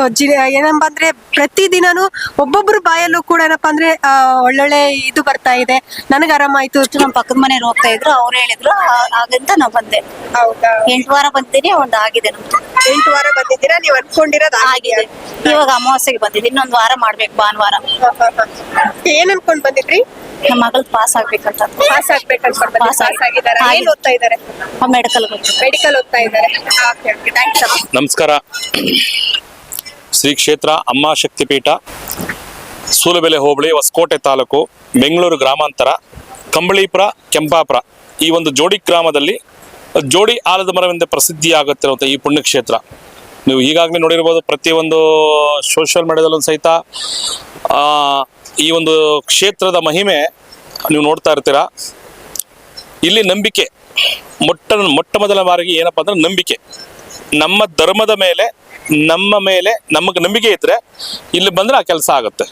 So G ಏನಪ್ಪ ಅಂದ್ರೆ ಪ್ರತಿದಿನನೂ ಒಬ್ಬೊಬ್ರು ಬಾಯಲ್ಲೂ ಕೂಡ ಏನಪ್ಪ ಅಂದ್ರೆ ಆ, ಒಳ್ಳೊಳ್ಳೆ ಇದು ಬರ್ತಾ ಇದೆ. ನನಗೆ ಆರಾಮಾಯ್ತು ನಮ್ಮ ಪಕ್ಕದ ಮನೆ ಹೋಗ್ತಾ ಇದ್ರು ಅವ್ರು ಹೇಳಿದ್ರು ಆ- ಹಾಗಂತ ನಾವು ಬಂದೆ. ಹೌದಾ? ಎಂಟು ವಾರ ಬಂದೀನಿ ಒಂದು ಆಗಿದೆ ನಮ್ದು. ಎಂಟು ವಾರ ಬಂದಿದ್ದೀರಾ? ನೀವು ಅನ್ಕೊಂಡಿರೋದು ಆಗಿದೆ. ಇವಾಗ ಅಮಾವಾಸ್ಯೆಗೆ ಬಂದಿದ್ದೀನಿ ಇನ್ನೊಂದು ವಾರ ಮಾಡ್ಬೇಕು ಭಾನುವಾರ. ಏನ್ ಅನ್ಕೊಂಡ್ ಬಂದಿದ್ರಿ? ನಮ್ಮ ಮಗಳು ಪಾಸ್ ಆಗ್ಬೇಕಂತ. ಪಾಸ್ ಆಗ್ಬೇಕಂತ ಅನ್ಕೊಂಡ್ ಬಂದ್ರಿ. Pass ಪಾಸ್ ಆಗಿ- ಆಗಿದ್ದಾರೆ ಏನ್ ಆಗಿದೆ. ಓದ್ತಾ ಇದ್ದಾರೆ ಮೆಡಿಕಲ್ ಮೆಡಿಕಲ್ ಓದ್ತಾ ಇದ್ದಾರೆ ಥ್ಯಾಂಕ್ಸ್ ನಮಸ್ಕಾರ. ಶ್ರೀ ಕ್ಷೇತ್ರ ಅಮ್ಮ ಶಕ್ತಿಪೀಠ, ಸೂಲಬೆಲೆ ಹೋಬಳಿ, ಹೊಸಕೋಟೆ ತಾಲೂಕು, ಬೆಂಗಳೂರು ಗ್ರಾಮಾಂತರ, ಕಂಬಳೀಪುರ, ಕೆಂಪಾಪುರ. ಈ ಒಂದು ಜೋಡಿ ಗ್ರಾಮದಲ್ಲಿ ಜೋಡಿ ಆಲದ ಮರವೆಂದೇ ಪ್ರಸಿದ್ಧಿಯಾಗುತ್ತಿರುವಂಥ ಈ ಪುಣ್ಯಕ್ಷೇತ್ರ. ನೀವು ಈಗಾಗಲೇ ನೋಡಿರ್ಬೋದು ಪ್ರತಿಯೊಂದು ಸೋಷಿಯಲ್ ಮೀಡಿಯಾದಲ್ಲೂ ಸಹಿತ ಈ ಒಂದು ಕ್ಷೇತ್ರದ ಮಹಿಮೆ ನೀವು ನೋಡ್ತಾ ಇರ್ತೀರಾ? ಇಲ್ಲಿ ನಂಬಿಕೆ, ಮೊಟ್ಟ ಮೊಟ್ಟ ಮೊದಲ ಬಾರಿಗೆ ಏನಪ್ಪಾ ಅಂದ್ರೆ ನಂಬಿಕೆ. ನಮ್ಮ ಧರ್ಮದ ಮೇಲೆ, ನಮ್ಮ ಮೇಲೆ ನಮಗೆ ನಂಬಿಕೆ ಇದ್ರೆ ಇಲ್ಲಿ ಬಂದ್ರೆ ಆ ಕೆಲಸ ಆಗುತ್ತೆ.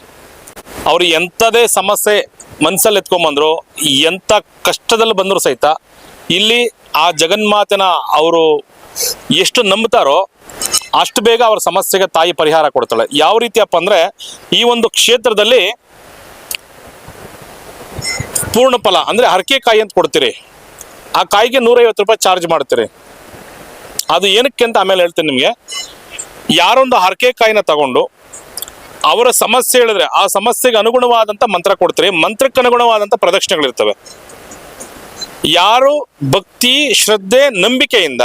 ಅವ್ರು ಎಂಥದೇ ಸಮಸ್ಯೆ ಮನ್ಸಲ್ಲಿ ಎತ್ಕೊಂಬಂದ್ರು, ಎಂಥ ಕಷ್ಟದಲ್ಲಿ ಬಂದ್ರು ಸಹಿತ ಇಲ್ಲಿ ಆ ಜಗನ್ಮಾತನ ಅವರು ಎಷ್ಟು ನಂಬ್ತಾರೋ ಅಷ್ಟು ಬೇಗ ಅವ್ರ ಸಮಸ್ಯೆಗೆ ತಾಯಿ ಪರಿಹಾರ ಕೊಡ್ತಾಳೆ. ಯಾವ ರೀತಿಯಪ್ಪ ಅಂದ್ರೆ ಈ ಒಂದು ಕ್ಷೇತ್ರದಲ್ಲಿ ಪೂರ್ಣ ಫಲ ಅಂದ್ರೆ ಹರಕೆ ಕಾಯಿ ಅಂತ ಕೊಡ್ತೀರಿ. ಆ ಕಾಯಿಗೆ ನೂರೈವತ್ತು ರೂಪಾಯಿ ಚಾರ್ಜ್ ಮಾಡ್ತೀರಿ. ಅದು ಏನಕ್ಕೆ ಅಂತ ಆಮೇಲೆ ಹೇಳ್ತೀನಿ ನಿಮಗೆ. ಯಾರೊಂದು ಹರಕೆ ಕಾಯಿನ ತಗೊಂಡು ಅವರ ಸಮಸ್ಯೆ ಹೇಳಿದ್ರೆ ಆ ಸಮಸ್ಯೆಗೆ ಅನುಗುಣವಾದಂತ ಮಂತ್ರ ಕೊಡ್ತೀರಿ. ಮಂತ್ರಕ್ಕೆ ಅನುಗುಣವಾದಂತ ಪ್ರದಕ್ಷಿಣೆಗಳಿರ್ತವೆ. ಯಾರು ಭಕ್ತಿ, ಶ್ರದ್ಧೆ, ನಂಬಿಕೆಯಿಂದ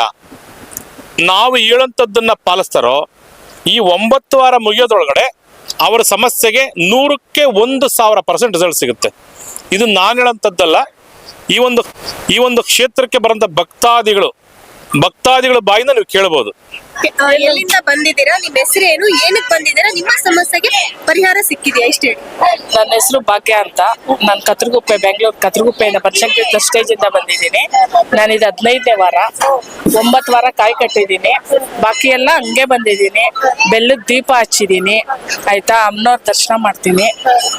ನಾವು ಹೇಳಂಥದ್ದನ್ನ ಪಾಲಿಸ್ತಾರೋ ಈ ಒಂಬತ್ತು ವಾರ ಮುಗಿಯೋದ್ರೊಳಗಡೆ ಅವರ ಸಮಸ್ಯೆಗೆ ನೂರಕ್ಕೆ ಒಂದು ಸಾವಿರ ಪರ್ಸೆಂಟ್ ರಿಸಲ್ಟ್ ಸಿಗುತ್ತೆ. ಇದು ನಾನು ಹೇಳಂಥದ್ದಲ್ಲ ಈ ಒಂದು ಈ ಒಂದು ಕ್ಷೇತ್ರಕ್ಕೆ ಬರೋಂಥ ಭಕ್ತಾದಿಗಳು ಭಕ್ತಾದಿಗಳ ಬಾಯಿಂದ ನೀವು ಕೇಳ್ಬೋದು ಆ, ಎಲ್ಲಿಂದ ಬಂದಿದ್ದೀರಾ? ನಿಮ್ಮ ಹೆಸರು ಏನು? ಏನಕ್ಕೆ ಬಂದಿದ್ದೀರಾ? ನಿಮ್ಮ ಸಮಸ್ಯೆಗೆ ಪರಿಹಾರ ಸಿಕ್ಕಿದೆಯಾ? ಇಷ್ಟೇ ನನ್ನ ಹೆಸರು ಭಾಗ್ಯ ಅಂತ. ನಾನು ಕತ್ರಗುಪ್ಪೆ ಬೆಂಗಳೂರು ಕತ್ರಗುಪ್ಪೆಯಿಂದ ಬನಶಂಕರಿ ಸ್ಟೇಜ್ ಇಂದ ಬಂದಿದ್ದೀನಿ. ನಾನು ಇದು ಹದಿನೈದನೇ ವಾರ. ಒಂಬತ್ತು ವಾರ ಕಾಯಿ ಕಟ್ಟಿದ್ದೀನಿ. ಬಾಕಿ ಎಲ್ಲ ಹಂಗೆ ಬಂದಿದ್ದೀನಿ. ಬೆಲ್ಲದ ದೀಪ ಹಚ್ಚಿದ್ದೀನಿ. ಆಯ್ತಾ? ಅಮ್ಮನವ್ರ ದರ್ಶನ ಮಾಡ್ತೀನಿ.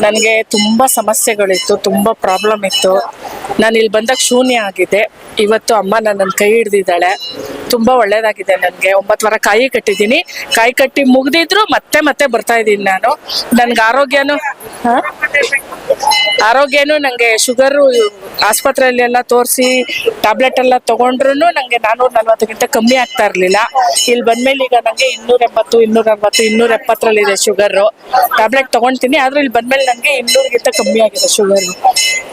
ನನಗೆ ತುಂಬಾ ಸಮಸ್ಯೆಗಳಿತ್ತು ತುಂಬಾ ಪ್ರಾಬ್ಲಮ್ ಇತ್ತು. ನಾನು ಇಲ್ಲಿ ಬಂದಾಗ ಶೂನ್ಯ ಆಗಿದೆ. ಇವತ್ತು ಅಮ್ಮ ನನ್ನ ಕೈ ಹಿಡ್ದಿದ್ದಾಳೆ. ತುಂಬಾ ಒಳ್ಳೇದಾಗಿದೆ ನನಗೆ. ಒಂಬತ್ತು ವಾರ ಕಾಯಿ ಕಟ್ಟಿದ್ದೀನಿ ಕಾಯಿ ಕಟ್ಟಿ ಮುಗ್ದಿದ್ರು ಮತ್ತೆ ಮತ್ತೆ ಬರ್ತಾ ಇದ್ದೀನಿ ನಾನು ನನ್ಗೆ ಆರೋಗ್ಯನು? ಆರೋಗ್ಯನು ನಂಗೆ ಶುಗರು ಆಸ್ಪತ್ರೆಯಲ್ಲಿ ಎಲ್ಲ ತೋರಿಸಿ ಟ್ಯಾಬ್ಲೆಟ್ ಎಲ್ಲ ತಗೊಂಡ್ರು ನಂಗೆ ನಾನೂರ ನಲ್ವತ್ತಕ್ಕಿಂತ ಕಮ್ಮಿ ಆಗ್ತಾ ಇರಲಿಲ್ಲ. ಇಲ್ಲಿ ಬಂದ್ಮೇಲೆ ಈಗ ನಂಗೆ ಇನ್ನೂರ ಎಂಬತ್ತು ಇನ್ನೂರ ಅರವತ್ತು ಇನ್ನೂರ ಎಪ್ಪತ್ತರಲ್ಲಿದೆ ಶುಗರು. ಟ್ಯಾಬ್ಲೆಟ್ ತಗೊಂತೀನಿ, ಆದ್ರೆ ಇಲ್ಲಿ ಬಂದ್ಮೇಲೆ ನನಗೆ ಇನ್ನೂರಿಗಿಂತ ಕಮ್ಮಿ ಆಗಿದೆ ಶುಗರು.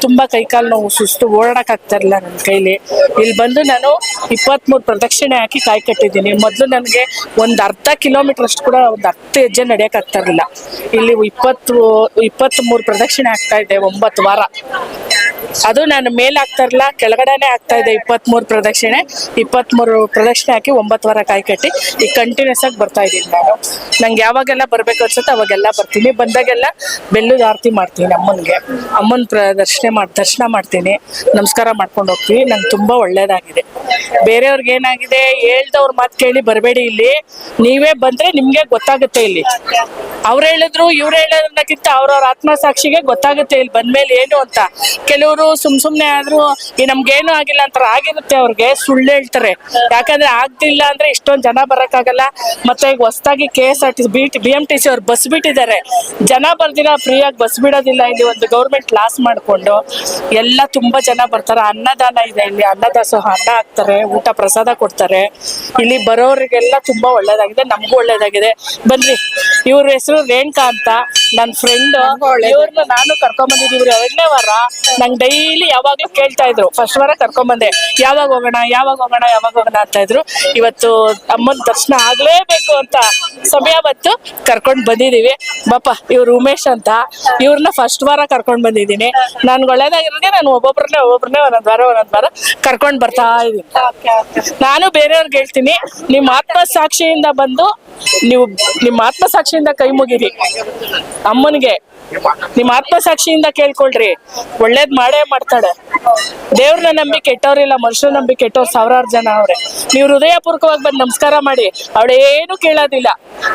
ತುಂಬಾ ಕೈಕಾಲು ನೋವು, ಸುಸ್ತು, ಓಡಾಡಕ್ ಆಗ್ತಾ ಇರಲಿಲ್ಲ ನನ್ನ ಕೈಲಿ. ಇಲ್ಲಿ ಬಂದು ನಾನು ಇಪ್ಪತ್ಮೂರು ಪ್ರದಕ್ಷಿಣೆ ಹಾಕಿ ಕಾಯಿ ಕಟ್ಟಿದ್ದೀನಿ. ಮೊದಲು ನನಗೆ ಒಂದು ಅರ್ಧ ಕಿಲೋಮೀಟರ್ ಅಷ್ಟು ಕೂಡ ಒಂದು ಹತ್ತು ಹೆಜ್ಜೆ ನಡೆಯಕ್ ಆಗ್ತಾ ಇರಲಿಲ್ಲ. ಇಲ್ಲಿ ಇಪ್ಪತ್ತು ಇಪ್ಪತ್ತ್ ಮೂರು ಪ್ರದಕ್ಷಿಣೆ ಆಗ್ತಾ ಇದೆ ಒಂಬತ್ತು ವಾರ. ಅದು ನಾನು ಮೇಲೆ ಆಗ್ತಾ ಇರಲ್ಲ ಕೆಳಗಡೆನೆ ಆಗ್ತಾ ಇದೆ ಇಪ್ಪತ್ಮೂರು ಪ್ರದಕ್ಷಿಣೆ. ಇಪ್ಪತ್ಮೂರು ಪ್ರದಕ್ಷಿಣೆ ಹಾಕಿ ಒಂಬತ್ತು ವಾರ ಕಾಯಿ ಕಟ್ಟಿ ಈಗ ಕಂಟಿನ್ಯೂಸ್ ಆಗಿ ಬರ್ತಾ ಇದ್ದೀನಿ ನಾನು. ನಂಗೆ ಯಾವಾಗೆಲ್ಲ ಬರ್ಬೇಕು ಅನ್ಸುತ್ತೆ ಅವಾಗೆಲ್ಲ ಬರ್ತೀನಿ. ಬಂದಾಗೆಲ್ಲ ಬೆಲ್ಲದ ಆರತಿ ಮಾಡ್ತೀನಿ ಅಮ್ಮನಿಗೆ. ಅಮ್ಮನ ಪ್ರದರ್ಶನ ಮಾಡಿ, ದರ್ಶನ ಮಾಡ್ತೀನಿ. ನಮಸ್ಕಾರ ಮಾಡ್ಕೊಂಡು ಹೋಗ್ತೀವಿ. ನಂಗೆ ತುಂಬಾ ಒಳ್ಳೇದಾಗಿದೆ. ಬೇರೆಯವ್ರಿಗೆ ಏನಾಗಿದೆ? ಹೇಳ್ದವ್ರ ಮಾತು ಕೇಳಿ ಬರಬೇಡಿ ಇಲ್ಲಿ. ನೀವೇ ಬಂದ್ರೆ ನಿಮ್ಗೆ ಗೊತ್ತಾಗುತ್ತೆ ಇಲ್ಲಿ. ಅವ್ರು ಹೇಳಿದ್ರು, ಇವ್ರು ಹೇಳೋದಕ್ಕಿಂತ ಅವ್ರವ್ರ ಆತ್ಮಸಾಕ್ಷಿಗೆ ಗೊತ್ತಾಗುತ್ತೆ ಇಲ್ಲಿ. ಬಂದ್ಮೇಲೆ ಏನು ಅಂತ? ಕೆಲವರು ಸುಮ್ ಸುಮ್ನೆ ಆದ್ರೂ ಈ ನಮ್ಗೇನು ಆಗಿಲ್ಲ ಅಂತಾರೆ. ಆಗಿರುತ್ತೆ ಅವ್ರಿಗೆ, ಸುಳ್ಳು ಹೇಳ್ತಾರೆ. ಯಾಕಂದ್ರೆ ಆಗ್ತಿಲ್ಲ ಅಂದ್ರೆ ಇಷ್ಟೊಂದ್ ಜನ ಬರಕ್ಕಾಗಲ್ಲ. ಮತ್ತೆ ಈಗ ಹೊಸದಾಗಿ K S R T B B M T C ಅವ್ರು ಬಸ್ ಬಿಟ್ಟಿದ್ದಾರೆ. ಜನ ಬರ್ದಿಲ್ಲ ಫ್ರೀಯಾಗಿ ಬಸ್ ಬಿಡೋದಿಲ್ಲ ಇಲ್ಲಿ ಒಂದು ಗೌರ್ಮೆಂಟ್ ಲಾಸ್ ಮಾಡ್ಕೊಂಡು. ಎಲ್ಲ ತುಂಬಾ ಜನ ಬರ್ತಾರೆ. ಅನ್ನದಾನ ಇದೆ ಇಲ್ಲಿ. ಅನ್ನದಾಸೋಹ ಅನ್ನ ಹಾಕ್ತಾರೆ, ಊಟ ಪ್ರಸಾದ ಕೊಡ್ತಾರೆ. ಇಲ್ಲಿ ಬರೋರಿಗೆಲ್ಲ ತುಂಬಾ ಒಳ್ಳೇದಾಗಿದೆ. ನಮಗೂ ಒಳ್ಳೇದಾಗಿದೆ. ಬನ್ರಿ ಇವ್ರ ಹೆಸರು ರೇಣುಕಾ ಅಂತ. ನನ್ನ ಫ್ರೆಂಡ್ ಇವ್ರನ್ನ ನಾನು ಕರ್ಕೊಂಡ್ ಬಂದಿದ್ದೀವಿ ಎರಡನೇ ವಾರ ನಂಗೆ ಡೈಲಿ ಯಾವಾಗ್ಲೂ ಕೇಳ್ತಾ ಇದ್ರು. ಫಸ್ಟ್ ವಾರ ಕರ್ಕೊಂಡ್ ಬಂದೆ ಯಾವಾಗ ಹೋಗೋಣ ಯಾವಾಗ ಹೋಗೋಣ ಯಾವಾಗ ಹೋಗೋಣ ಅಂತ ಇದ್ರು. ಇವತ್ತು ಅಮ್ಮನ ದರ್ಶನ ಆಗ್ಲೇಬೇಕು ಅಂತ ಸಮಯ ಬಂತು. ಕರ್ಕೊಂಡ್ ಬಂದಿದೀವಿ ಬಾಪ ಇವ್ರು ಉಮೇಶ್ ಅಂತ. ಇವ್ರನ್ನ ಫಸ್ಟ್ ವಾರ ಕರ್ಕೊಂಡ್ ಬಂದಿದ್ದೀನಿ. ನನ್ಗೆ ಒಳ್ಳೇದಾಗಿರೋದೇ ನಾನು ಒಬ್ಬೊಬ್ರನ್ನೇ ಒಬ್ಬೊಬ್ರನ್ನೇ ಒಂದೊಂದ್ ವಾರ ಒಂದೊಂದ್ ವಾರ ಕರ್ಕೊಂಡ್ ಬರ್ತಾ ಇದೀನಿ ನಾನು ಬೇರೆಯವ್ರಿಗೆ ಹೇಳ್ತೀನಿ ನಿಮ್ಮ ಆತ್ಮಸಾಕ್ಷಿಯಿಂದ ಬಂದು ನೀವು ನಿಮ್ಮ ಆತ್ಮಸಾಕ್ಷಿಯಿಂದ ಕೈ ಮುಗಿರಿ. ಅಮ್ಮನಿಗೆ. ನಿಮ್ಮ ಆತ್ಮಸಾಕ್ಷಿಯಿಂದ ಕೇಳ್ಕೊಳ್ರಿ. ಒಳ್ಳೇದ್ ಮಾಡೇ ಮಾಡ್ತಾಳೆ. ದೇವ್ರನ್ನ ನಂಬಿ ಕೆಟ್ಟವ್ರಿಲ್ಲ, ಮನುಷ್ಯರ ನಂಬಿ ಕೆಟ್ಟವ್ರು ಸಾವಿರಾರು ಜನ ಅವ್ರೆ. ನೀವು ಹೃದಯಪೂರ್ವಕವಾಗಿ ಬಂದು ನಮಸ್ಕಾರ ಮಾಡಿ ಅವಳೇನು ಕೇಳೋದಿಲ್ಲ.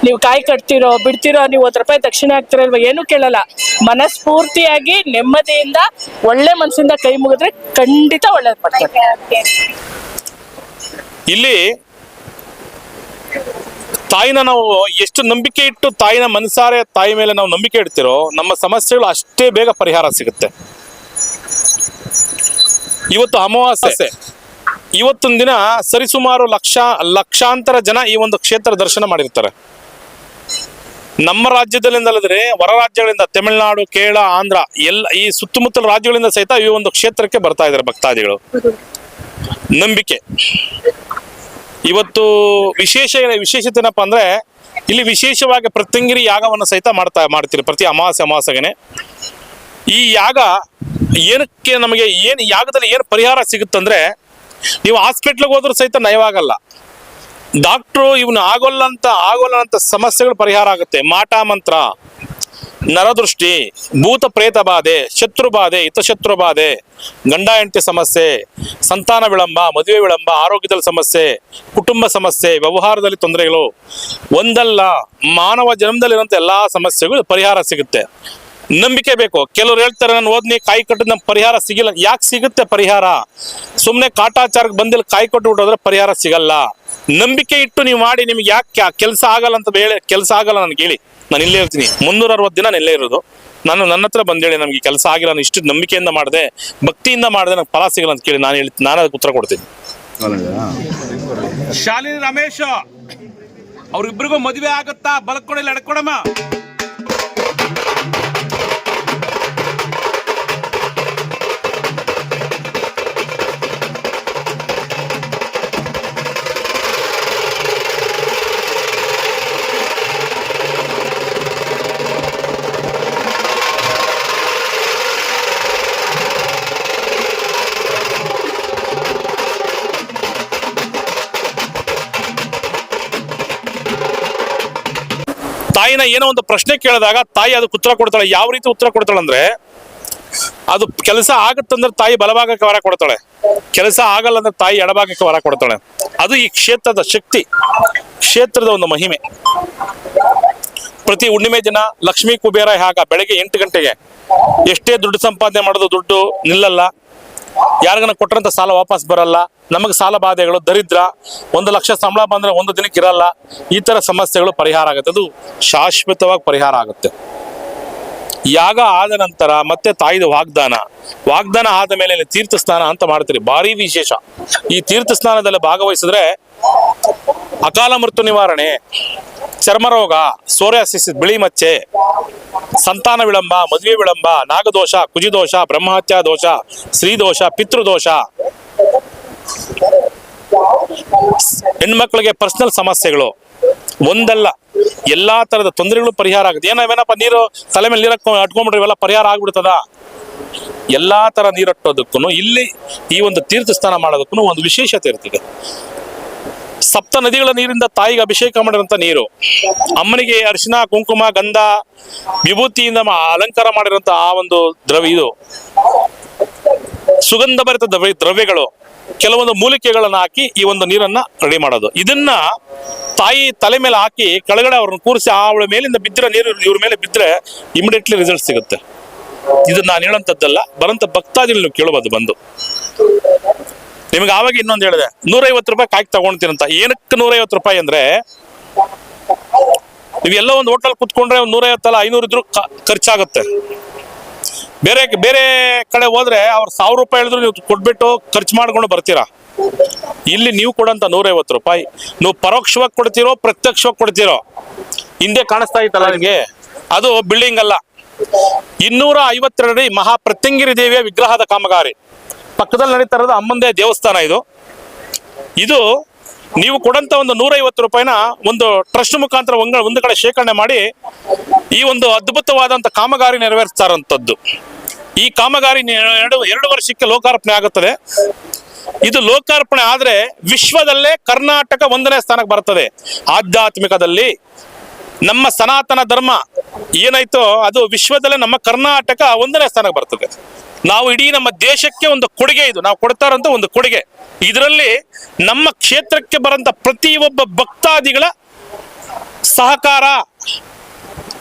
ನೀವು ಕಾಯಿ ಕಟ್ತಿರೋ, ಬಿಡ್ತಿರೋ, ನೀವು ಒಂದ್ ರೂಪಾಯಿ ದಕ್ಷಿಣ ಹಾಕ್ತಿರೋ ಇಲ್ವಾ ಏನು ಕೇಳಲ್ಲ. ಮನಸ್ಫೂರ್ತಿಯಾಗಿ, ನೆಮ್ಮದಿಯಿಂದ, ಒಳ್ಳೆ ಮನಸ್ಸಿಂದ ಕೈ ಮುಗಿದ್ರೆ ಖಂಡಿತ ಒಳ್ಳೇದ್ ಮಾಡ್ತಾರೆ ಇಲ್ಲಿ ತಾಯಿನ ನಾವು ಎಷ್ಟು ನಂಬಿಕೆ ಇಟ್ಟು ತಾಯಿನ ಮನಸಾರೆ ತಾಯಿ ಮೇಲೆ ನಾವು ನಂಬಿಕೆ ಇಡ್ತಿರೋ ನಮ್ಮ ಸಮಸ್ಯೆಗಳು ಅಷ್ಟೇ ಬೇಗ ಪರಿಹಾರ ಸಿಗುತ್ತೆ. ಇವತ್ತು ಅಮಾವಾಸ್ಯೆ. ಇವತ್ತೊಂದು ದಿನ ಸರಿಸುಮಾರು ಲಕ್ಷ ಲಕ್ಷಾಂತರ ಜನ ಈ ಒಂದು ಕ್ಷೇತ್ರ ದರ್ಶನ ಮಾಡಿರ್ತಾರೆ. ನಮ್ಮ ರಾಜ್ಯದಲ್ಲಿಂದಲ್ಲದ್ರೆ ಹೊರ ರಾಜ್ಯಗಳಿಂದ ತಮಿಳುನಾಡು ಕೇರಳ ಆಂಧ್ರ ಎಲ್ಲ ಈ ಸುತ್ತಮುತ್ತಲ ರಾಜ್ಯಗಳಿಂದ ಸಹಿತ ಈ ಒಂದು ಕ್ಷೇತ್ರಕ್ಕೆ ಬರ್ತಾ ಇದ್ದಾರೆ ಭಕ್ತಾದಿಗಳು. ನಂಬಿಕೆ. ಇವತ್ತು ವಿಶೇಷ ವಿಶೇಷತೆ ಏನಪ್ಪ ಅಂದ್ರೆ ಇಲ್ಲಿ ವಿಶೇಷವಾಗಿ ಪ್ರತ್ಯಂಗಿರಿ ಯಾಗವನ್ನು ಸಹಿತ ಮಾಡ್ತಾ ಮಾಡ್ತೀರಿ, ಪ್ರತಿ ಅಮಾವಾಸ್ಯ, ಅಮಾವಾಸ್ಯಗೇನೆ. ಈ ಯಾಗ ಏನಕ್ಕೆ ನಮಗೆ ಏನು ಯಾಗದಲ್ಲಿ ಏನು ಪರಿಹಾರ ಸಿಗುತ್ತಂದ್ರೆ ನೀವು ಹಾಸ್ಪಿಟ್ಲಿಗೆ ಹೋದ್ರೂ ಸಹಿತ ನಯವಾಗಲ್ಲ. ಡಾಕ್ಟ್ರು ಇವನು ಆಗೋಲ್ಲ ಅಂತ ಆಗೋಲ್ಲ ಅಂತ ಸಮಸ್ಯೆಗಳು ಪರಿಹಾರ ಆಗುತ್ತೆ. ಮಾಟ ಮಂತ್ರ. ನರದೃಷ್ಟಿ, ಭೂತ ಪ್ರೇತ ಬಾಧೆ, ಶತ್ರು ಬಾಧೆ ಹಿತಶತ್ರು ಬಾಧೆ, ಗಂಡ ಹೆಂಡತಿ ಸಮಸ್ಯೆ, ಸಂತಾನ ವಿಳಂಬ, ಮದುವೆ ವಿಳಂಬ, ಆರೋಗ್ಯದಲ್ಲಿ ಸಮಸ್ಯೆ, ಕುಟುಂಬ ಸಮಸ್ಯೆ, ವ್ಯವಹಾರದಲ್ಲಿ ತೊಂದರೆಗಳು, ಒಂದಲ್ಲ, ಮಾನವ ಜನ್ಮದಲ್ಲಿರುವಂಥ ಎಲ್ಲಾ ಸಮಸ್ಯೆಗಳು ಪರಿಹಾರ ಸಿಗುತ್ತೆ. ನಂಬಿಕೆ ಬೇಕು. ಕೆಲವ್ರು ಹೇಳ್ತಾರೆ, ನಾನು ಓದ್ನಿ ಕಾಯಿ ಕಟ್ಟಿದ ನಮ್ಗೆ ಪರಿಹಾರ ಸಿಗಿಲ್ಲ. ಯಾಕೆ ಸಿಗುತ್ತೆ ಪರಿಹಾರ? ಸುಮ್ಮನೆ ಕಾಟಾಚಾರಕ್ಕೆ ಬಂದಿಲ್ಲ ಕಾಯಿ ಕೊಟ್ಟು ಬಿಟ್ಟೋದ್ರೆ ಪರಿಹಾರ ಸಿಗಲ್ಲ. ನಂಬಿಕೆ ಇಟ್ಟು ನೀವು ಮಾಡಿ, ನಿಮ್ಗೆ ಯಾಕೆ ಕೆಲಸ ಆಗಲ್ಲ ಅಂತ ಹೇಳಿ, ಕೆಲಸ ಆಗಲ್ಲ ನನಗೆ ಹೇಳಿ. ನಾನು ಇಲ್ಲೇ ಇರ್ತೀನಿ. ಮುನ್ನೂರ ಅರವತ್ತು ದಿನ ಇಲ್ಲೇ ಇರೋದು. ನಾನು ನನ್ನ ಹತ್ರ ಬಂದೇಳಿ ನಮ್ಗೆ ಕೆಲಸ ಆಗಿಲ್ಲ, ನಾನು ಇಷ್ಟು ನಂಬಿಕೆಯಿಂದ ಮಾಡಿದೆ, ಭಕ್ತಿಯಿಂದ ಮಾಡಿದೆ ನನಗೆ ಫಲ ಸಿಗಲ್ಲ ಅಂತ ಕೇಳಿ ನಾನು ಹೇಳಿ ನಾನು ಅದಕ್ಕೆ ಉತ್ತರ ಕೊಡ್ತೀನಿ. ಶಾಲಿನಿ ರಮೇಶ್, ಅವ್ರಿಬ್ರಿಗೂ ಮದುವೆ ಆಗುತ್ತಾ? ಬಲಕೊಡಿಲ್ಲ ಎಡ್ಕೊಡಮ್ಮ. ಏನೋ ಒಂದು ಪ್ರಶ್ನೆ ಕೇಳಿದಾಗ ತಾಯಿ ಅದಕ್ಕೆ ಉತ್ತರ ಕೊಡ್ತಾಳೆ. ಯಾವ ರೀತಿ ಉತ್ತರ ಕೊಡ್ತಾಳೆ ಅಂದ್ರೆ ಅದು ಕೆಲಸ ಆಗುತ್ತಂದ್ರೆ ತಾಯಿ ಬಲಭಾಗಕ್ಕೆ ವರ ಕೊಡ್ತಾಳೆ. ಕೆಲಸ ಆಗಲ್ಲ ಅಂದ್ರೆ ತಾಯಿ ಎಡಭಾಗಕ್ಕೆ ವರ ಕೊಡ್ತಾಳೆ. ಅದು ಈ ಕ್ಷೇತ್ರದ ಶಕ್ತಿ, ಕ್ಷೇತ್ರದ ಒಂದು ಮಹಿಮೆ. ಪ್ರತಿ ಹುಣ್ಣಿಮೆ ದಿನ ಲಕ್ಷ್ಮೀ ಕುಬೇರ ಹಾಗ ಬೆಳಗ್ಗೆ ಎಂಟು ಗಂಟೆಗೆ ಎಷ್ಟೇ ದುಡ್ಡು ಸಂಪಾದನೆ ಮಾಡೋದು ದುಡ್ಡು ನಿಲ್ಲಲ್ಲ. ಯಾರಿಗನ ಕೊಟ್ಟರಂತ ಸಾಲ ವಾಪಸ್ ಬರಲ್ಲ. ನಮಗೆ ಸಾಲ ಬಾಧೆಗಳು ದರಿದ್ರ, ಒಂದು ಲಕ್ಷ ಸಂಬಳ ಬಂದ್ರೆ ಒಂದು ದಿನಕ್ಕೆ ಇರಲ್ಲ. ಈ ತರ ಸಮಸ್ಯೆಗಳು ಪರಿಹಾರ ಆಗುತ್ತೆ. ಅದು ಶಾಶ್ವತವಾಗಿ ಪರಿಹಾರ ಆಗುತ್ತೆ. ಯಾಗ ಆದ ನಂತರ ಮತ್ತೆ ತಾಯಿದ ವಾಗ್ದಾನ. ವಾಗ್ದಾನ ಆದ ಮೇಲೆ ತೀರ್ಥ ಸ್ನಾನ ಅಂತ ಮಾಡ್ತೀರಿ. ಭಾರಿ ವಿಶೇಷ. ಈ ತೀರ್ಥ ಸ್ನಾನದಲ್ಲಿ ಭಾಗವಹಿಸಿದ್ರೆ ಅಕಾಲ ಮೃತ್ಯು ನಿವಾರಣೆ. ಚರ್ಮರೋಗ, ಸೋರಿಯಾಸಿಸ್, ಬಿಳಿ ಮಚ್ಚೆ, ಸಂತಾನ ವಿಳಂಬ, ಮದುವೆ ವಿಳಂಬ, ನಾಗದೋಷ, ಕುಜಿದೋಷ, ಬ್ರಹ್ಮಹತ್ಯಾ ದೋಷ ಸ್ತ್ರೀದೋಷ ಪಿತೃದೋಷ ಹೆಣ್ಮಕ್ಳಿಗೆ ಪರ್ಸನಲ್ ಸಮಸ್ಯೆಗಳು. ಒಂದಲ್ಲ, ಎಲ್ಲಾ ತರದ ತೊಂದರೆಗಳು ಪರಿಹಾರ ಆಗುತ್ತೆ. ಏನಾವೇನಪ್ಪ ನೀರು ತಲೆ ಮೇಲೆ ನೀರು ಅಟ್ಕೊಂಡ್ಬಿಟ್ರೆ ಇವೆಲ್ಲ ಪರಿಹಾರ ಆಗ್ಬಿಡ್ತದ? ಎಲ್ಲಾ ತರ ನೀರಟ್ಟೋದಕ್ಕೂ ಇಲ್ಲಿ ಈ ಒಂದು ತೀರ್ಥ ಸ್ನಾನ ಮಾಡೋದಕ್ಕೂ ಒಂದು ವಿಶೇಷತೆ ಇರ್ತದೆ. ಸಪ್ತ ನದಿಗಳ ನೀರಿಂದ ತಾಯಿಗೆ ಅಭಿಷೇಕ ಮಾಡಿರಂತ ನೀರು. ಅಮ್ಮನಿಗೆ ಅರಿಶಿನ, ಕುಂಕುಮ, ಗಂಧ, ವಿಭೂತಿಯಿಂದ ಅಲಂಕಾರ ಮಾಡಿರಂತ ಆ ಒಂದು ದ್ರವ್ಯ ಇದು. ಸುಗಂಧ ಭರಿತ ದ್ರವ್ಯ ದ್ರವ್ಯಗಳು ಕೆಲವೊಂದು ಮೂಲಿಕೆಗಳನ್ನ ಹಾಕಿ ಈ ಒಂದು ನೀರನ್ನ ರೆಡಿ ಮಾಡೋದು. ಇದನ್ನ ತಾಯಿ ತಲೆ ಮೇಲೆ ಹಾಕಿ ಕೆಳಗಡೆ ಅವ್ರನ್ನ ಕೂರಿಸಿ ಅವಳ ಮೇಲಿಂದ ಬಿದ್ದರೆ ನೀರು ಇವ್ರ ಮೇಲೆ ಬಿದ್ದರೆ ಇಮಿಡಿಯೇಟ್ಲಿ ರಿಸಲ್ಟ್ ಸಿಗುತ್ತೆ. ಇದು ನಾನು ಹೇಳಂತದ್ದಲ್ಲ ಬರಂತ ಭಕ್ತಾದಿಗಳು ಕೇಳಬಹುದು ಬಂದು. ನಿಮ್ಗೆ ಆವಾಗ ಇನ್ನೊಂದು ಹೇಳಿದೆ, ನೂರೈವತ್ತು ರೂಪಾಯಿ ಕಾಯ್ಕ್ ತಗೊಂತೀರಂತ ಏನಕ್ಕೆ ನೂರೈವತ್ತು ರೂಪಾಯಿ ಅಂದ್ರೆ, ನೀವು ಎಲ್ಲ ಒಂದು ಹೋಟೆಲ್ ಕುತ್ಕೊಂಡ್ರೆ ಒಂದು ನೂರೈವತ್ತಲ್ಲ ಐನೂರು ಇದ್ರು ಖರ್ಚಾಗುತ್ತೆ. ಬೇರೆ ಬೇರೆ ಕಡೆ ಹೋದ್ರೆ ಅವ್ರು ಸಾವಿರ ರೂಪಾಯಿ ಹೇಳಿದ್ರು ನೀವು ಕೊಟ್ಬಿಟ್ಟು ಖರ್ಚು ಮಾಡ್ಕೊಂಡು ಬರ್ತೀರಾ. ಇಲ್ಲಿ ನೀವು ಕೊಡಂತ ನೂರೈವತ್ತು ರೂಪಾಯಿ, ನೀವು ಪರೋಕ್ಷವಾಗಿ ಕೊಡ್ತೀರೋ, ಪ್ರತ್ಯಕ್ಷವಾಗಿ ಕೊಡ್ತೀರೋ, ಹಿಂದೆ ಕಾಣಿಸ್ತಾ ಇತ್ತಲ್ಲ ನಿಮಗೆ? ಅದು ಬಿಲ್ಡಿಂಗ್ ಅಲ್ಲ. ಇನ್ನೂರ ಐವತ್ತೆರಡನೇ ಮಹಾ ಪ್ರತ್ಯಂಗಿರಿ ದೇವಿಯ ವಿಗ್ರಹದ ಕಾಮಗಾರಿ. ಪಕ್ಕದಲ್ಲಿ ನಡೀತಾ ಇರೋದು ಅಮ್ಮಂದೇ ದೇವಸ್ಥಾನ ಇದು. ಇದು ನೀವು ಕೊಡಂತ ಒಂದು ನೂರೈವತ್ತು ರೂಪಾಯಿನ ಒಂದು ಟ್ರಸ್ಟ್ ಮುಖಾಂತರ ಒಂದು ಕಡೆ ಶೇಖರಣೆ ಮಾಡಿ ಈ ಒಂದು ಅದ್ಭುತವಾದಂತ ಕಾಮಗಾರಿ ನೆರವೇರಿಸ್ತಾರಂಥದ್ದು ಈ ಕಾಮಗಾರಿ ಎರಡು ಎರಡು ವರ್ಷಕ್ಕೆ ಲೋಕಾರ್ಪಣೆ ಆಗುತ್ತದೆ. ಇದು ಲೋಕಾರ್ಪಣೆ ಆದ್ರೆ ವಿಶ್ವದಲ್ಲೇ ಕರ್ನಾಟಕ ಒಂದನೇ ಸ್ಥಾನಕ್ಕೆ ಬರ್ತದೆ. ಆಧ್ಯಾತ್ಮಿಕದಲ್ಲಿ ನಮ್ಮ ಸನಾತನ ಧರ್ಮ ಏನಾಯ್ತೋ ಅದು ವಿಶ್ವದಲ್ಲೇ ನಮ್ಮ ಕರ್ನಾಟಕ ಒಂದನೇ ಸ್ಥಾನಕ್ಕೆ ಬರ್ತದೆ. ನಾವು ಇಡೀ ನಮ್ಮ ದೇಶಕ್ಕೆ ಒಂದು ಕೊಡುಗೆ ಇದು. ನಾವು ಕೊಡ್ತಾರಂತ ಒಂದು ಕೊಡುಗೆ. ಇದರಲ್ಲಿ ನಮ್ಮ ಕ್ಷೇತ್ರಕ್ಕೆ ಬರಂತ ಪ್ರತಿಯೊಬ್ಬ ಭಕ್ತಾದಿಗಳ ಸಹಕಾರ,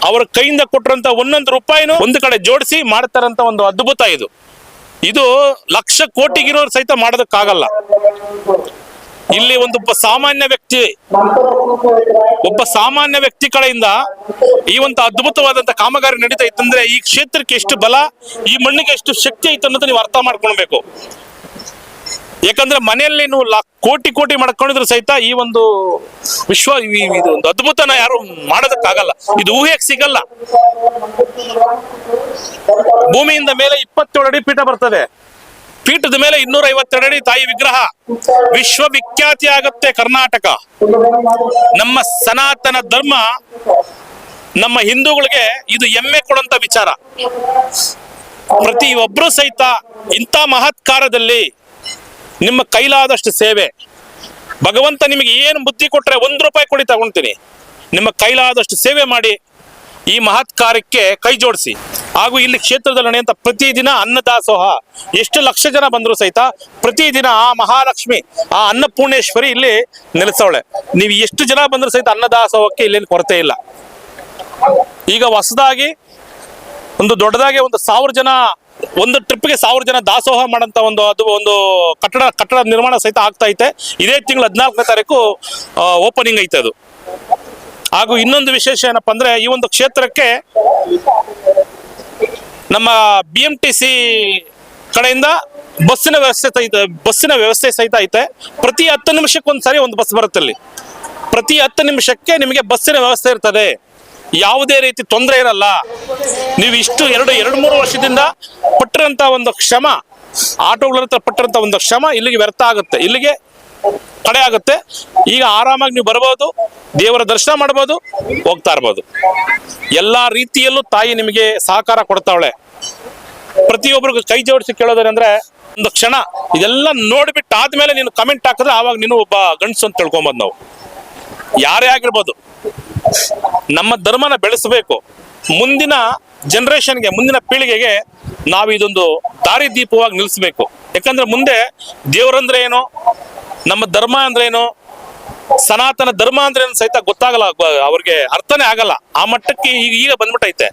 ಅವರ ಕೈಯಿಂದ ಕೊಟ್ಟಿರಂತ ಒಂದೊಂದು ರೂಪಾಯಿನೂ ಒಂದು ಕಡೆ ಜೋಡಿಸಿ ಮಾಡ್ತಾರಂತ ಒಂದು ಅದ್ಭುತ ಇದು. ಇದು ಲಕ್ಷ ಕೋಟಿಗಿರೋರು ಸಹಿತ ಮಾಡೋದಕ್ಕಾಗಲ್ಲ. ಇಲ್ಲಿ ಒಂದು ಸಾಮಾನ್ಯ ವ್ಯಕ್ತಿ, ಒಬ್ಬ ಸಾಮಾನ್ಯ ವ್ಯಕ್ತಿ ಕಡೆಯಿಂದ ಈ ಒಂದು ಅದ್ಭುತವಾದಂತ ಕಾಮಗಾರಿ ನಡೀತಾ ಇತ್ತಂದ್ರೆ ಈ ಕ್ಷೇತ್ರಕ್ಕೆ ಎಷ್ಟು ಬಲ, ಈ ಮಣ್ಣಿಗೆ ಎಷ್ಟು ಶಕ್ತಿ ಐತೆ ಅನ್ನೋದು ನೀವು ಅರ್ಥ ಮಾಡ್ಕೊಳ್ಬೇಕು. ಯಾಕಂದ್ರೆ ಮನೆಯಲ್ಲಿ ನೀವು ಕೋಟಿ ಕೋಟಿ ಮಾಡ್ಕೊಂಡಿದ್ರು ಸಹಿತ ಈ ಒಂದು ವಿಶ್ವ ಇದು ಒಂದು ಅದ್ಭುತನ ಯಾರು ಮಾಡೋದಕ್ಕಾಗಲ್ಲ. ಇದು ಊಹೆಗೆ ಸಿಗಲ್ಲ. ಭೂಮಿಯಿಂದ ಮೇಲೆ ಇಪ್ಪತ್ತೇಳು ಅಡಿ ಪೀಠ ಬರ್ತದೆ. ಪೀಠದ ಮೇಲೆ ಇನ್ನೂರ ಐವತ್ತೆರಡು ಅಡಿ ತಾಯಿ ವಿಗ್ರಹ. ವಿಶ್ವವಿಖ್ಯಾತಿ ಆಗುತ್ತೆ ಕರ್ನಾಟಕ. ನಮ್ಮ ಸನಾತನ ಧರ್ಮ ನಮ್ಮ ಹಿಂದೂಗಳಿಗೆ ಇದು ಹೆಮ್ಮೆ ಕೊಡುವಂತ ವಿಚಾರ. ಪ್ರತಿ ಒಬ್ರು ಸಹಿತ ಇಂಥ ಮಹತ್ಕಾರದಲ್ಲಿ ನಿಮ್ಮ ಕೈಲಾದಷ್ಟು ಸೇವೆ. ಭಗವಂತ ನಿಮಗೆ ಏನು ಬುದ್ಧಿ ಕೊಟ್ರೆ ಒಂದು ರೂಪಾಯಿ ಕೊಡಿ ತಗೊಳ್ತೀನಿ ನಿಮ್ಮ ಕೈಲಾದಷ್ಟು ಸೇವೆ ಮಾಡಿ ಈ ಮಹತ್ಕಾರಕ್ಕೆ ಕೈ ಜೋಡಿಸಿ. ಹಾಗೂ ಇಲ್ಲಿ ಕ್ಷೇತ್ರದಲ್ಲಿ ನಡೆಯುವಂತ ಪ್ರತಿದಿನ ಅನ್ನದಾಸೋಹ. ಎಷ್ಟು ಲಕ್ಷ ಜನ ಬಂದ್ರು ಸಹಿತ ಪ್ರತಿದಿನ ಆ ಮಹಾಲಕ್ಷ್ಮಿ, ಆ ಅನ್ನಪೂರ್ಣೇಶ್ವರಿ ಇಲ್ಲಿ ನೆಲೆಸವಳೆ ನೀವು ಎಷ್ಟು ಜನ ಬಂದ್ರು ಸಹಿತ ಅನ್ನದಾಸೋಹಕ್ಕೆ ಇಲ್ಲೇನು ಕೊರತೆ ಇಲ್ಲ. ಈಗ ಹೊಸದಾಗಿ ಒಂದು ದೊಡ್ಡದಾಗಿ ಒಂದು ಸಾವಿರ ಜನ, ಒಂದು ಟ್ರಿಪ್ಗೆ ಸಾವಿರ ಜನ ದಾಸೋಹ ಮಾಡಂತ ಒಂದು, ಅದು ಒಂದು ಕಟ್ಟಡ ಕಟ್ಟಡ ನಿರ್ಮಾಣ ಸಹಿತ ಆಗ್ತಾ ಐತೆ. ಇದೇ ತಿಂಗಳು ಹದಿನಾಲ್ಕನೇ ತಾರೀಕು ಓಪನಿಂಗ್ ಐತೆ ಅದು. ಹಾಗೂ ಇನ್ನೊಂದು ವಿಶೇಷ ಏನಪ್ಪಾ ಅಂದ್ರೆ ಈ ಒಂದು ಕ್ಷೇತ್ರಕ್ಕೆ ನಮ್ಮ ಬಿ ಎಂ ಟಿ ಸಿ ಕಡೆಯಿಂದ ಬಸ್ಸಿನ ವ್ಯವಸ್ಥೆ ಸಹಿತ, ಬಸ್ಸಿನ ವ್ಯವಸ್ಥೆ ಸಹಿತ ಐತೆ. ಪ್ರತಿ ಹತ್ತು ನಿಮಿಷಕ್ಕೆ ಒಂದ್ಸರಿ ಒಂದು ಬಸ್ ಬರುತ್ತೆ ಅಲ್ಲಿ. ಪ್ರತಿ ಹತ್ತು ನಿಮಿಷಕ್ಕೆ ನಿಮಗೆ ಬಸ್ಸಿನ ವ್ಯವಸ್ಥೆ ಇರ್ತದೆ. ಯಾವುದೇ ರೀತಿ ತೊಂದರೆ ಇರಲ್ಲ. ನೀವು ಇಷ್ಟು ಎರಡು ಎರಡು, ಮೂರು ವರ್ಷದಿಂದ ಪಟ್ಟಿರಂತ ಒಂದು ಶ್ರಮ ಆಟೋಗಳ ಹತ್ರ ಪಟ್ಟಿರಂತ ಒಂದು ಶ್ರಮ ಇಲ್ಲಿಗೆ ವ್ಯರ್ಥ ಆಗುತ್ತೆ. ಇಲ್ಲಿಗೆ ಕಡೆ ಆಗುತ್ತೆ. ಈಗ ಆರಾಮಾಗಿ ನೀವು ಬರಬಹುದು ದೇವರ ದರ್ಶನ ಮಾಡಬಹುದು ಹೋಗ್ತಾ ಇರ್ಬೋದು. ಎಲ್ಲಾ ರೀತಿಯಲ್ಲೂ ತಾಯಿ ನಿಮಗೆ ಸಹಕಾರ ಕೊಡ್ತಾವಳೆ. ಪ್ರತಿಯೊಬ್ಬರಿಗೂ ಕೈ ಜೋಡಿಸಿ ಕೇಳೋದೇನೆಂದ್ರೆ, ಒಂದು ಕ್ಷಣ ಇದೆಲ್ಲ ನೋಡ್ಬಿಟ್ಟು ಆದ್ಮೇಲೆ ನೀನು ಕಮೆಂಟ್ ಹಾಕಿದ್ರೆ ಆವಾಗ ನೀನು ಒಬ್ಬ ಗಂಡಸು ಅಂತ ತಿಳ್ಕೊಂಬೋದು ನಾವು. ಯಾರೇ ಆಗಿರ್ಬೋದು. ನಮ್ಮ ಧರ್ಮನ ಬೆಳೆಸಬೇಕು. ಮುಂದಿನ ಜನರೇಷನ್ಗೆ ಮುಂದಿನ ಪೀಳಿಗೆಗೆ ನಾವು ಇದೊಂದು ದಾರಿದೀಪವಾಗಿ ನಿಲ್ಲಿಸಬೇಕು ಯಾಕಂದ್ರೆ ಮುಂದೆ ದೇವರಂದ್ರೆ ಏನು? ನಮ್ಮ ಧರ್ಮ ಅಂದ್ರೆ ಏನು? ಸನಾತನ ಧರ್ಮ ಅಂದ್ರೆ ಸಹಿತ ಗೊತ್ತಾಗಲ್ಲ ಅವ್ರಿಗೆ ಅರ್ಥನೇ ಆಗಲ್ಲ. ಆ ಮಟ್ಟಕ್ಕೆ ಈಗ ಈಗ ಬಂದ್ಬಿಟ್ಟೈತೆ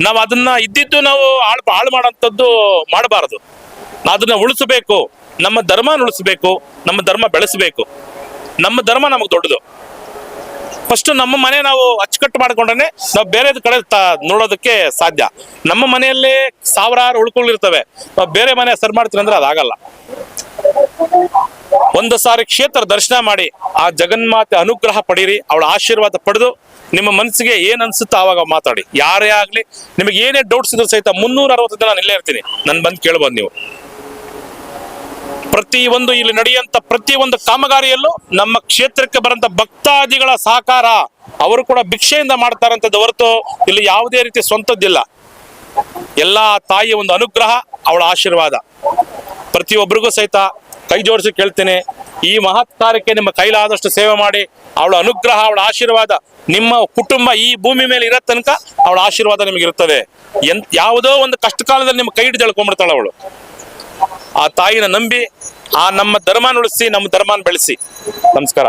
ನಾವು ಅದನ್ನ ಇದ್ದಿದ್ದು ನಾವು ಹಾಳು ಹಾಳು ಮಾಡೋಂಥದ್ದು ಮಾಡಬಾರದು. ಅದನ್ನ ಉಳಿಸಬೇಕು. ನಮ್ಮ ಧರ್ಮ ಉಳಿಸ್ಬೇಕು. ನಮ್ಮ ಧರ್ಮ ಬೆಳೆಸಬೇಕು. ನಮ್ಮ ಧರ್ಮ ನಮಗೆ ದೊಡ್ಡದು. ಫಸ್ಟ್ ನಮ್ಮ ಮನೆ ನಾವು ಅಚ್ಚುಕಟ್ಟು ಮಾಡ್ಕೊಂಡ್ರೆ ನಾವು ಬೇರೆ ಕಡೆ ನೋಡೋದಕ್ಕೆ ಸಾಧ್ಯ. ನಮ್ಮ ಮನೆಯಲ್ಲೇ ಸಾವಿರಾರು ಉಳ್ಕೊಂಡಿರ್ತವೆ ಬೇರೆ ಮನೆ ಸರ್ ಮಾಡ್ತೀವಿ ಅಂದ್ರೆ ಅದಾಗಲ್ಲ. ಒಂದು ಸಾರಿ ಕ್ಷೇತ್ರ ದರ್ಶನ ಮಾಡಿ ಆ ಜಗನ್ಮಾತೆ ಅನುಗ್ರಹ ಪಡೀರಿ, ಅವಳ ಆಶೀರ್ವಾದ ಪಡೆದು ನಿಮ್ಮ ಮನಸ್ಸಿಗೆ ಏನ್ ಅನ್ಸುತ್ತೋ ಆವಾಗ ಮಾತಾಡಿ. ಯಾರೇ ಆಗ್ಲಿ, ನಿಮಗೆ ಏನೇ ಡೌಟ್ಸ್ ಇದ್ರು ಸಹಿತ ಮುನ್ನೂರ ಅರವತ್ತು ದಿನ ನಾನು ಇಲ್ಲೇ ಇರ್ತೀನಿ. ನನ್ ಬಂದು ಕೇಳ್ಬೋದು ನೀವು. ಪ್ರತಿ ಒಂದು ಇಲ್ಲಿ ನಡೆಯುವಂತ ಪ್ರತಿ ಒಂದು ಕಾಮಗಾರಿಯಲ್ಲೂ ನಮ್ಮ ಕ್ಷೇತ್ರಕ್ಕೆ ಬರಂತ ಭಕ್ತಾದಿಗಳ ಸಹಕಾರ ಅವರು ಕೂಡ ಭಿಕ್ಷೆಯಿಂದ ಮಾಡ್ತಾರಂತದ್ದು ಹೊರತು ಇಲ್ಲಿ ಯಾವುದೇ ರೀತಿ ಸ್ವಂತದ್ದಿಲ್ಲ. ಎಲ್ಲಾ ತಾಯಿಯ ಒಂದು ಅನುಗ್ರಹ, ಅವಳ ಆಶೀರ್ವಾದ. ಪ್ರತಿಯೊಬ್ಬರಿಗೂ ಸಹಿತ ಕೈ ಜೋಡಿಸಿ ಕೇಳ್ತೇನೆ, ಈ ಮಹತ್ ಕಾರ್ಯಕ್ಕೆ ನಿಮ್ಮ ಕೈಲಾದಷ್ಟು ಸೇವೆ ಮಾಡಿ, ಅವಳ ಅನುಗ್ರಹ, ಅವಳ ಆಶೀರ್ವಾದ ನಿಮ್ಮ ಕುಟುಂಬ ಈ ಭೂಮಿ ಮೇಲೆ ಇರೋ ತನಕ ಅವಳ ಆಶೀರ್ವಾದ ನಿಮಗೆ ಇರುತ್ತದೆ ಎಂತ ಯಾವುದೋ ಒಂದು ಕಷ್ಟ ಕಾಲದಲ್ಲಿ ನಿಮ್ಮ ಕೈ ಹಿಡಿದು ಎಳ್ಕೊಂಡ್ಬಿಡ್ತಾಳೆ ಅವಳು. ಆ ತಾಯಿನ ನಂಬಿ ಆ ನಮ್ಮ ಧರ್ಮನ ಉಳಿಸಿ ನಮ್ಮ ಧರ್ಮನ ಬೆಳೆಸಿ. ನಮಸ್ಕಾರ.